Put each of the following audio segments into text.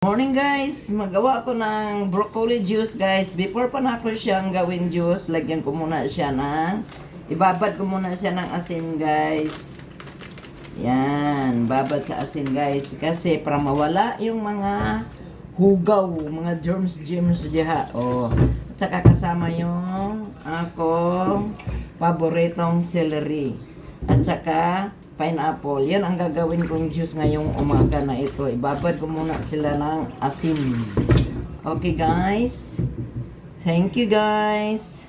Morning guys! Magawa ko ng broccoli juice guys. Before pa na ako siyang gawin juice, lagyan ko muna siya ng, ibabad ko muna siya ng asin guys. Yan, babad sa asin guys. Kasi para mawala yung mga hugaw, mga germs germs diha. Oh. At saka kasama yung akong paboritong celery. At saka pineapple. Yan ang gagawin kong juice ngayong umaga na ito. Ibabad ko muna sila ng asin. Okay guys? Thank you guys.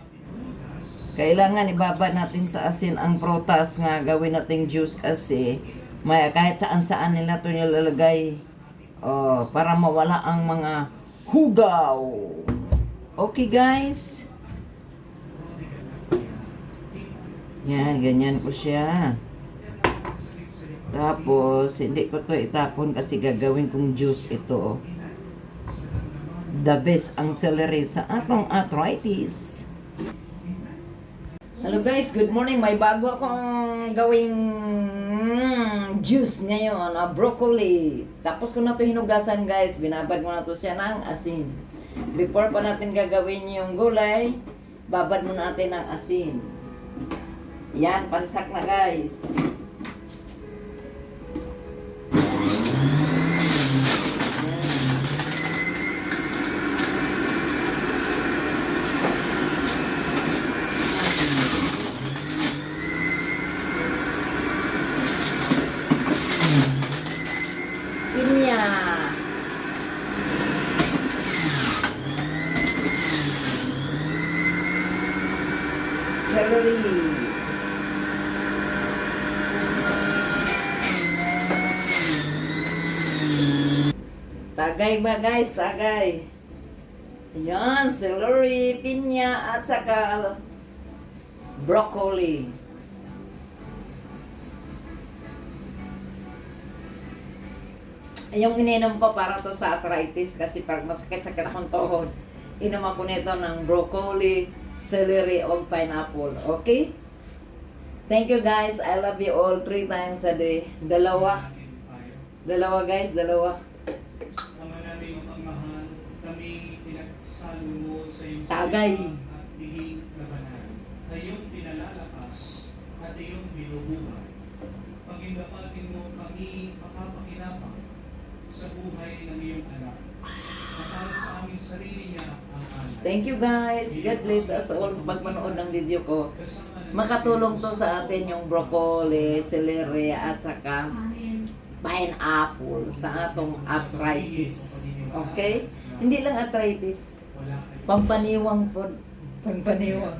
Kailangan ibabad natin sa asin ang protas nga gawin nating juice kasi may kahit saan saan nila to nilalagay. Oh, para mawala ang mga hugaw. Okay guys? Yan, ganyan ko siya. Tapos, hindi ko to itapon kasi gagawin kong juice ito. The best ang celery sa atong arthritis. Hello guys, good morning. May bago akong gawing mm, juice ngayon, ah, broccoli. Tapos ko na to hinugasan guys, binabad mo na to siya ng asin. Before pa natin gagawin yung gulay, babad mo natin ng asin. Yan, pansak na guys. Pinya. Celery. Tagay ba guys? Tagay. Yan, celery, pinya, at saka broccoli. Yung ininom ko para to sa arthritis kasi pag masakit-sakit akong tuhod, inom ako nito ng broccoli, celery, o pineapple. Okay? Thank you guys. I love you all three times a day. Dalawa. Dalawa guys, dalawa. Ama namin mapagmahal, kami pinagsalo mo sa iyong Tagay. Na iyong pinalalakas at iyong binubuhay. Paghindapatin mo kami makapakinabang sa buhay ng iyong anak. Na para sa sarili niya. Thank you guys. God bless us all sa pagmanood ng video ko. Makatulong to sa atin yung broccoli, celery, at saka pineapple sa atong arthritis. Okay? Hindi lang arthritis. Pampaniwang po. Pampaniwang.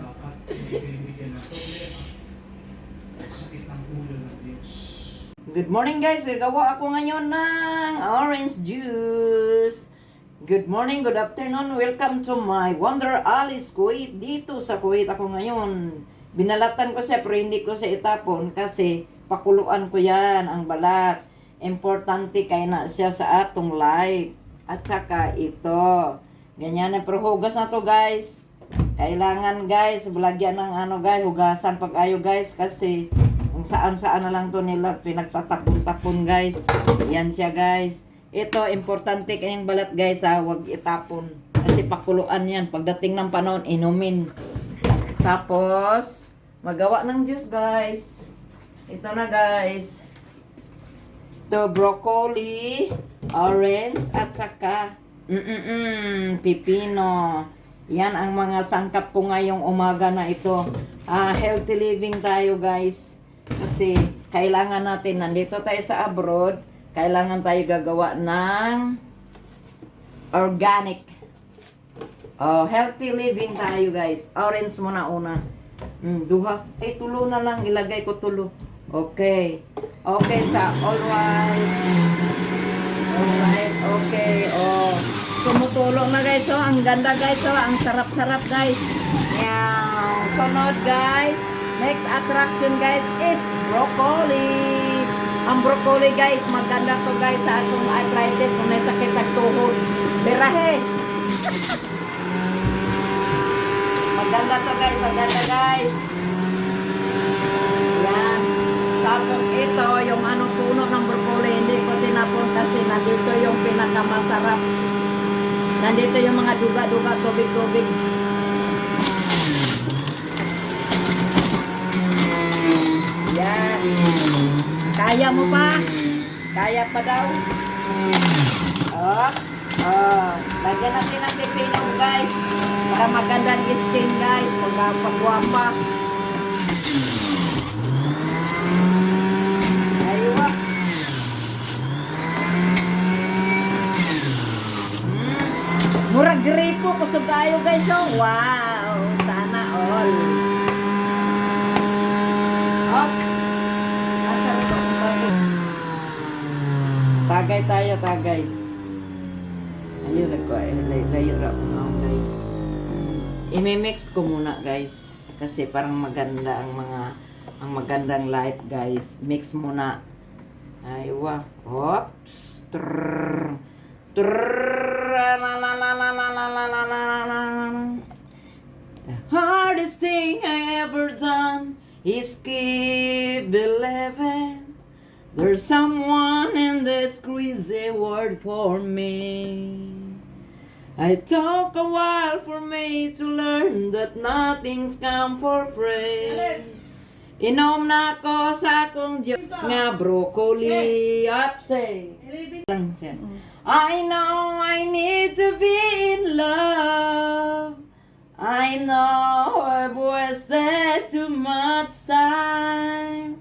Good morning guys! Gagawa ako ngayon ng orange juice. Good morning, good afternoon. Welcome to my Wonder Alice Kuwait. Dito sa Kuwait ako ngayon. Binalatan ko siya pero hindi ko siya itapon kasi pakuluan ko yan ang balat. Importante kay na siya sa atong life. At saka ito. Ganyan na pero hugas na to guys. Kailangan guys, bulagyan ng ano guys, hugasan pag ayo guys kasi kung saan saan na lang to nila pinagtatapon-tapon guys. Yan siya guys. Ito, importante kayang balat guys ha, huwag itapon. Kasi pakuluan yan. Pagdating ng panahon, inumin. Tapos, magawa ng juice guys. Ito na guys. Ito, broccoli, orange, at saka, mm-mm, pipino. Yan ang mga sangkap ko ngayong umaga na ito. Ah, healthy living tayo guys. Kasi kailangan natin, nandito tayo sa abroad, kailangan tayo gagawa ng organic. Oh, healthy living tayo guys. Orange muna una. Mm, duha. Eh, tulo na lang. Ilagay ko tulo. Okay. Okay, sa all white. Alright, okay. Oh. Tumutulo na guys. Oh, ang ganda guys. Oh, ang sarap-sarap guys. Yan. Sunod guys. Next attraction guys is broccoli. Ang broccoli guys, maganda to guys sa atong arthritis kung may sakit at tuhod. Birahe. maganda to guys, maganda guys. Yan. Tapos ito, yung anong puno ng broccoli, hindi ko tinapon kasi nandito yung pinakamasarap. Nandito yung mga duga-duga, tubig-tubig. Yan. Kaya mo pa? Kaya pa daw? Oh. Oh. Lagyan natin ng pipino guys. Para maganda ang skin guys. Pagkapagwapa. Aywa. Mm. Murag ko sa kayo guys. Oh. Wow. Sana all. Up. Asa ito? Tagay tayo, tagay. Ayun, nagko, eh, lay- layo ra ko na guys. Imi-mix ko muna guys. Kasi parang maganda ang mga ang magandang life guys. Mix muna. Aywa. Oops. Trrr. Trrr. La la la la la la la la la la la. Hardest thing I ever done is keep believing there's someone in this crazy world for me. I took a while for me to learn that nothing's come for free. Inom na ako sa akong Diyo nga broccoli. Lang siya. I know I need to be in love. I know I've wasted too much time.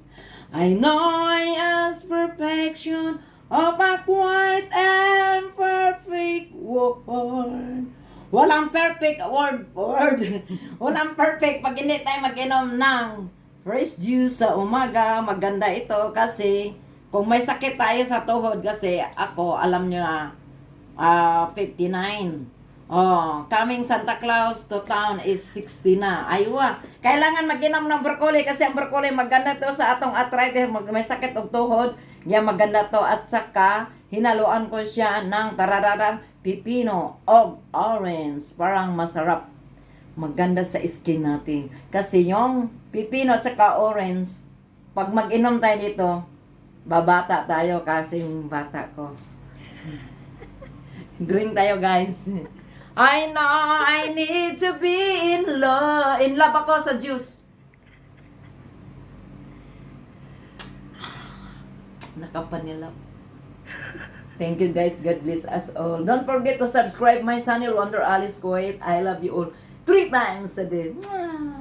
I know I asked perfection of a quiet and perfect world. Walang perfect word, word. Walang perfect pag hindi tayo mag-inom ng fresh juice sa umaga. Maganda ito kasi kung may sakit tayo sa tuhod kasi ako, alam nyo na, ah 59. Oh, coming Santa Claus to town is 60 na. Aywa. Kailangan mag-inom ng broccoli kasi ang broccoli maganda to sa atong arthritis, mag may sakit og tuhod. Yan maganda to at saka hinaluan ko siya ng tarararam pipino og orange. Parang masarap. Maganda sa skin natin. Kasi yung pipino at saka orange, pag mag-inom tayo dito, babata tayo kasi yung bata ko. Drink tayo guys. I know I need to be in love. In love ako sa juice. Nakapanilap. Thank you guys. God bless us all. Don't forget to subscribe my channel Wonder Alice Kuwait. I love you all. Three times a day. Mwah.